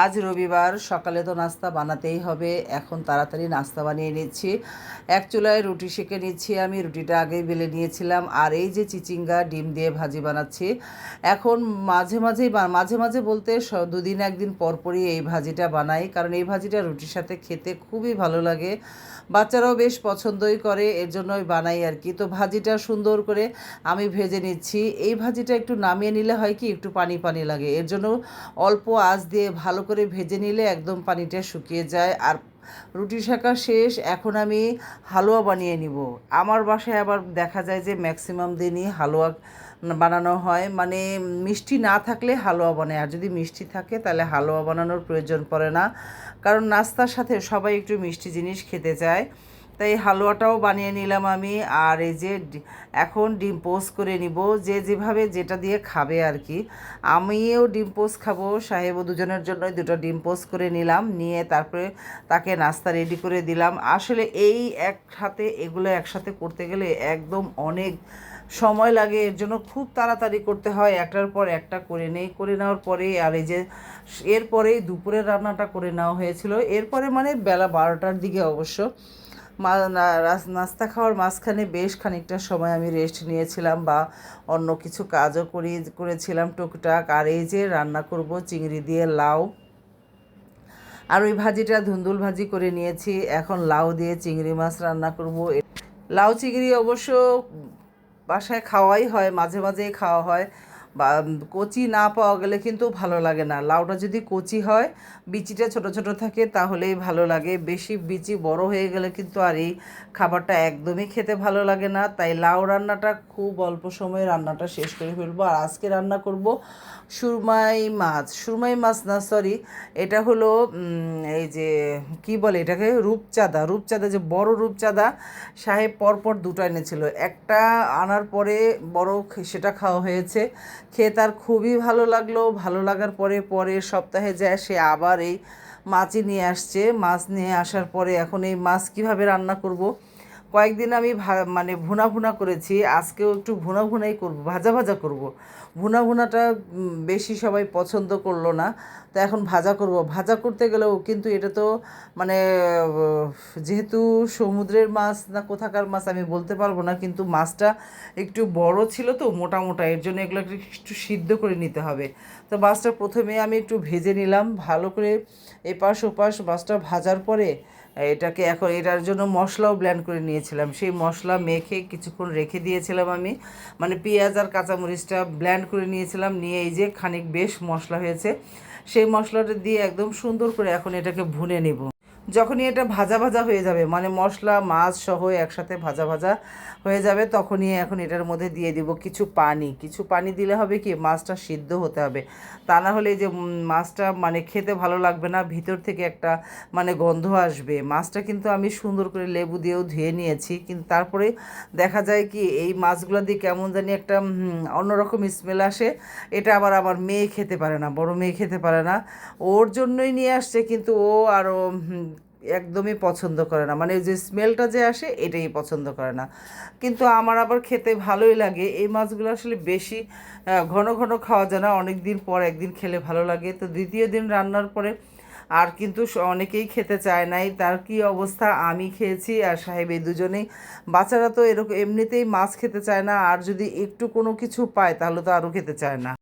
আজ রবিবার সকালে তো নাস্তা বানাতেই হবে, এখন তাড়াতাড়ি নাস্তা বানিয়ে নিচ্ছি। এক চুলায় রুটি সেঁকে নিচ্ছি আমি, রুটিটা আগেই বেলে নিয়েছিলাম, আর এই যে চিচিঙ্গা, ডিম দিয়ে ভাজি বানাচ্ছি। এখন মাঝে মাঝেই মাঝে মাঝে বলতে দুদিন একদিন পরপরই এই ভাজিটা বানাই, কারণ এই ভাজিটা রুটির সাথে খেতে খুবই ভালো লাগে। বাচ্চারাও বেশ পছন্দই করে, এর জন্যই বানাই আর কি। তো ভাজিটা সুন্দর করে আমি ভেজে নিচ্ছি। এই ভাজিটা একটু নামিয়ে নিলে হয় কি, একটু পানি পানি লাগে, এর জন্য অল্প আঁচ দিয়ে ভালো করে ভেজে নিলে একদম পানিটা শুকিয়ে যায়। আর রুটি শাখা শেষ, এখন আমি হালুয়া বানিয়ে নিব। আমার বাসায় আবার দেখা যায় যে ম্যাক্সিমাম দিনই হালুয়া বানানো হয়। মানে মিষ্টি না থাকলে হালুয়া বানায় আর যদি মিষ্টি থাকে তাহলে হালুয়া বানানোর প্রয়োজন পড়ে না। কারণ নাস্তার সাথে সবাই একটু মিষ্টি জিনিস খেতে চায়। তাই হালুয়াটাও বানিয়ে নিলাম আমি, আর এই যে এখন ডিম পোস্ট করে নিব, যে যেভাবে যেটা দিয়ে খাবে আর কি। আমিও ডিম পোস্ট খাব, সাহেব ও দুজনের জন্যই দুটো ডিম পোস্ট করে নিলাম, নিয়ে তারপরে তাকে নাস্তা রেডি করে দিলাম। আসলে এই একসাথে, এগুলো একসাথে করতে গেলে একদম অনেক সময় লাগে, এর জন্য খুব তাড়াতাড়ি করতে হয়, একটার পর একটা করে নেই, করে নেওয়ার পরে, আর এই যে এরপরেই দুপুরের রান্নাটা করে নেওয়া হয়েছিল। এরপরে মানে বেলা বারোটার দিকে অবশ্য। নাস্তা খাওয়ার মাঝখানে বেশ খানিকটা সময় আমি রেস্ট নিয়েছিলাম বা অন্য কিছু কাজও করি, করেছিলাম টুকটাক। আর এই যে রান্না করব চিংড়ি দিয়ে লাউ। আর ওই ভাজিটা ধুন্দুল ভাজি করে নিয়েছি। এখন লাউ দিয়ে চিংড়ি মাছ রান্না করব। লাউ, চিংড়ি অবশ্য বাসায় খাওয়াই হয়, মাঝে মাঝেই খাওয়া হয়। বা কচি না পাওয়া গেলে কিন্তু ভালো লাগে না। লাউটা যদি কচি হয়, বিচিটা ছোট ছোট থাকে তাহলেই ভালো লাগে। বেশি বিচি বড় হয়ে গেলে কিন্তু আর এই খাবারটা একদমই খেতে ভালো লাগে না। তাই লাউ রান্নাটা খুব অল্প সময়ে রান্নাটা শেষ করে ফেলব। আর আজকে রান্না করব সুরমাই মাছ। সুরমাই মাছ না সরি এটা হলো এই যে, কি বলে এটাকে? রূপচাঁদা। রূপচাঁদা যে বড় রূপচাঁদা, সাহেব পরপর দুটো এনেছিল। একটা আনার পরে বড় সেটা খাওয়া হয়েছে। খেয়ে তার খুবই ভালো লাগল। ভালো লাগার পরে, পরের সপ্তাহে যায় সে আবার এই মাছই নিয়ে আসছে। মাছ নিয়ে আসার পরে এখন এই মাছ কীভাবে রান্না করব? কয়েকদিন আমি মানে ভুনা ভুনা করেছি, আজকেও একটু ভুনা ভুনাই করব, ভাজা ভাজা করব। ভুনা ভুনাটা বেশি সবাই পছন্দ করল না, তো এখন ভাজা করব। ভাজা করতে গেলেও কিন্তু এটা তো মানে যেহেতু সমুদ্রের মাছ না কোথাকার মাছ আমি বলতে পারব না, কিন্তু মাছটা একটু বড় ছিল তো মোটা মোটা, এর জন্য এগুলো একটু সিদ্ধ করে নিতে হবে। তো মাছটা প্রথমে আমি একটু ভেজে নিলাম, ভালো করে এপাশ ওপাশ মাছটা ভাজার পরে এটাকে এখন এটার জন্য মশলাও ব্ল্যান্ড করে নিয়েছিলাম। সেই মশলা মেখে কিছুক্ষণ রেখে দিয়েছিলাম আমি। মানে পেঁয়াজ আর কাঁচামরিচটা ব্ল্যান্ড করে নিয়েছিলাম। নিয়ে এই যে খানিক বেশ মশলা হয়েছে। সেই মশলাটা দিয়ে একদম সুন্দর করে এখন এটাকে ভুনে নেব। যখনই এটা ভাজা ভাজা হয়ে যাবে মানে মশলা, মাছ সহ একসাথে ভাজা ভাজা হয়ে যাবে, তখনই এখন এটার মধ্যে দিয়ে দিব কিছু পানি। কিছু পানি দিলে হবে কি, মাছটা সিদ্ধ হতে হবে। তা না হলে যে মাছটা মানে খেতে ভালো লাগবে না, ভিতর থেকে একটা মানে গন্ধ আসবে। মাছটা কিন্তু আমি সুন্দর করে লেবু দিয়েও ধুয়ে নিয়েছি, কিন্তু তারপরে দেখা যায় কি, এই মাছগুলো দিয়ে কেমন জানি একটা অন্যরকম স্মেল আসে। এটা আবার আমার মেয়ে খেতে পারে না, বড় মেয়ে খেতে পারে না। ওর জন্যই নিয়ে আসছে, কিন্তু ও আরও একদমই পছন্দ করে না। মানে যে স্মেলটা যে আসে, এটাই পছন্দ করে না। কিন্তু আমার আবার খেতে ভালোই লাগে। এই মাছগুলো আসলে বেশি ঘন ঘন খাওয়া যায় না। অনেক দিন পর একদিন খেলে ভালো লাগে। তো দ্বিতীয় দিন রান্নার পরে আর কিন্তু অনেকেই খেতে চায় নাই। তার কি অবস্থা? আমি খেয়েছি আর সাহেব এই দুজনেই। বাচ্চারা তো এরকম, এমনিতেই মাছ খেতে চায় না। আর যদি একটু কোনো কিছু পায়, তাহলে তো আরও খেতে চায় না।